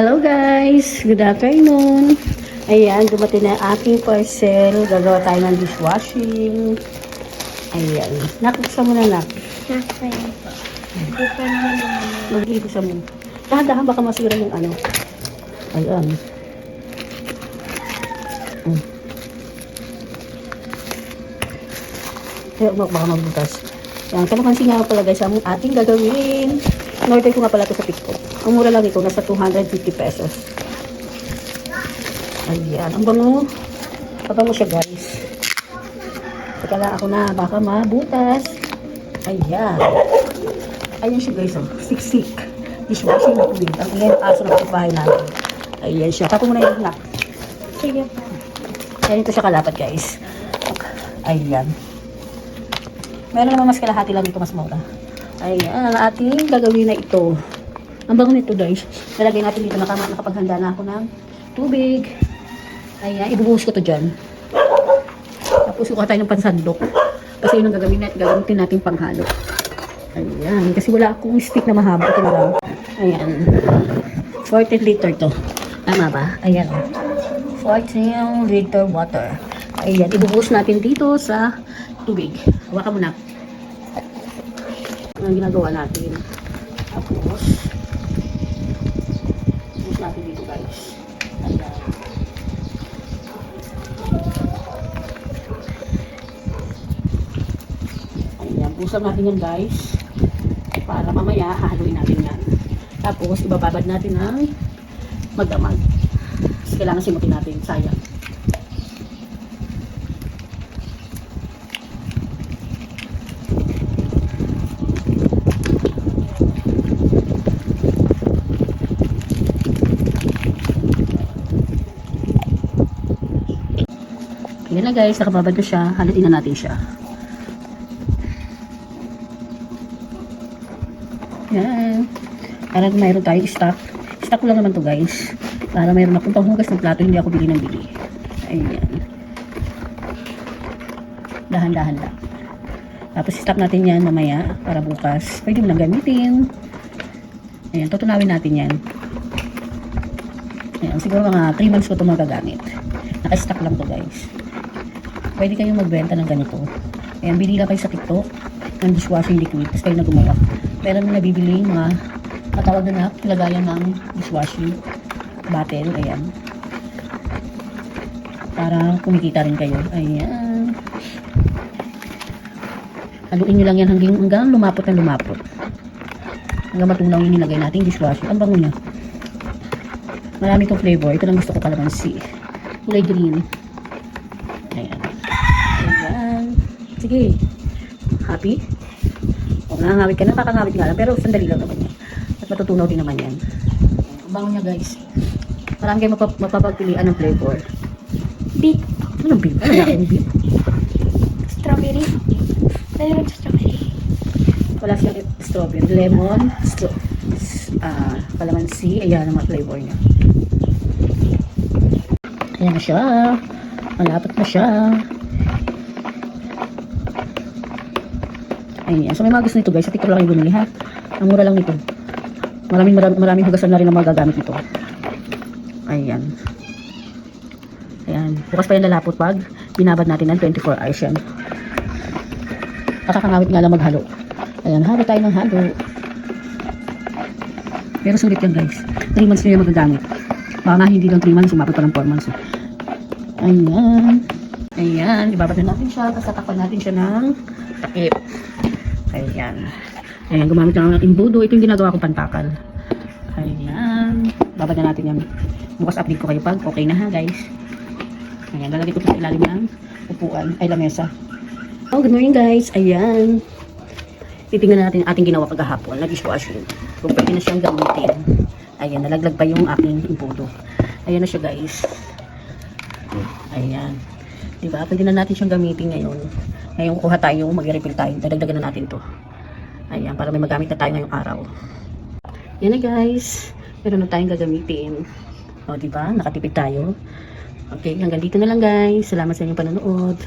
Hello guys! Good afternoon! Ayan, dumating na aking parcel. Gagawa tayo ng dishwashing. Ayan. Nakuksa mo na nak. Yun po. Mag-iikusa mo. Dahan-dahan baka masira yung ano. Ayan. Mm. Kaya baka magbutas. Yan, kalamansi nga pala guys, ang ating gagawin. In-order ko nga pala ito sa TikTok. Ang mura lang ito, nasa 250 pesos. Ayan, ang bango. Pabango siya guys. Teka lang ako na, baka mabutas. Ayan. Ayan siya guys, oh. Siksik. Dishwashing liquid. Ang ilan aso na kapitbahay natin. Ayan siya. Tapos mo na yung knock. Sige. Ayan ito siya kalapat guys. Ayan. Meron naman mas kalahati lang dito mas mura. Ayan, ang ating gagawin na ito. Ang bango nito guys. Lalagay natin dito nakama, nakapaghanda na ako ng tubig. Ayan, ibubuhos ko to dyan. Tapos kuha tayo ng pansandok. Kasi yun ang gagawin natin, gagamitin natin panghalo. Ayan, kasi wala akong stick na mahaba. Ito lang. Ayan. 40 liter to. Tama ba? Ayan. 14 liter water. Ayan, ibubuhos natin dito sa tubig. Hawakan mo na. Ang ginagawa natin. Tapos, ibuhos natin dito guys. Ayan. Ayan, busan natin yan guys. Para mamaya, hahaluin natin yan. Tapos, ibababad natin ng magdamag. Kailangan simutin natin. Sayang. Na guys, nakababad na siya. Halutin na natin siya. Yan. Para mayroon tayo stock. Stock lang naman to guys. Para mayroon akong panghugas ng plato, hindi ako bili ng bili. Ayan. Dahan-dahan lang. Tapos stock natin yan mamaya para bukas. Pwede mo lang gamitin. Ayan, tutunawin natin yan. Ayan, siguro mga 3 months ko ito magagamit. Naka-stock lang to guys. Pwede kayong magbenta ng ganito. Ayan, bili lang kayo sa TikTok ng dishwashing liquid. Tapos kayo na gumawa. Meron na nabibili mga matawag na na lagayan ng dishwashing bottle. Ayan. Para kumikita rin kayo. Ayan. Haluin nyo lang yan hanggang, hanggang lumapot na lumapot. Hanggang matunaw yung nilagay natin dishwashing. Ang bango niya. Marami itong flavor. Ito lang gusto ko kalamansi. Kulay green. Sige. Happy? O, nangangawit ka na. Kakangawit nga lang. Pero sandali lang naman yan. At matutunaw din naman yan. Ang bango niya guys. Marami kayo mapap mapapagpilian ng flavor. Beet. Anong beef? Ano na akong beef? Strawberry. Meron sa strawberry. Wala siyang strawberry. Lemon. Stro ah, kalamansi. Ayan ang mga flavor niya. Ayan na siya. Malapit na siya. Ayan. So may mga gusto nito guys. Sa TikTok lang kayo bumili ha. Ang mura lang nito. Maraming maraming, maraming hugasan na rin ang magagamit nito. Ayan. Ayan. Bukas pa yan lalapot pag binabad natin ng 24 hours yan. Nakakangawit nga lang maghalo. Ayan, halo tayo ng halo. Pero sulit yan guys. 3 months nyo yung magagamit. Baka nga hindi lang 3 months, umabot pa ng 4 months. eh. Ayan. Ayan, ibabad na natin siya. Tapos tatakpan natin siya ng takip. Ayan. Ayan, gumamit na ng imbudo. Ito yung ginagawa kong pantakal. Ayan. Babad na natin yan. Bukas update ko kayo pag okay na ha guys. Ayan, lalagay ko ito sa ilalim ng upuan. Ay, lamesa. Oh, good morning guys. Ayan. Titingnan natin ating ginawa paghahapon na dishwashing. Kung pwede na siyang gamitin. Ayan, nalaglag pa yung aking impudo. Ayan na siya guys. Ayan. Diba? Pwede na natin siyang gamitin ngayon. Ngayon kuha tayo, mag-refill tayo. Dadagdagan na natin to. Ayan, para may magamit na tayo ngayong araw. Yan na guys. Meron na tayong gagamitin. O, diba? Nakatipid tayo. Okay, hanggang dito na lang guys. Salamat sa inyong panonood.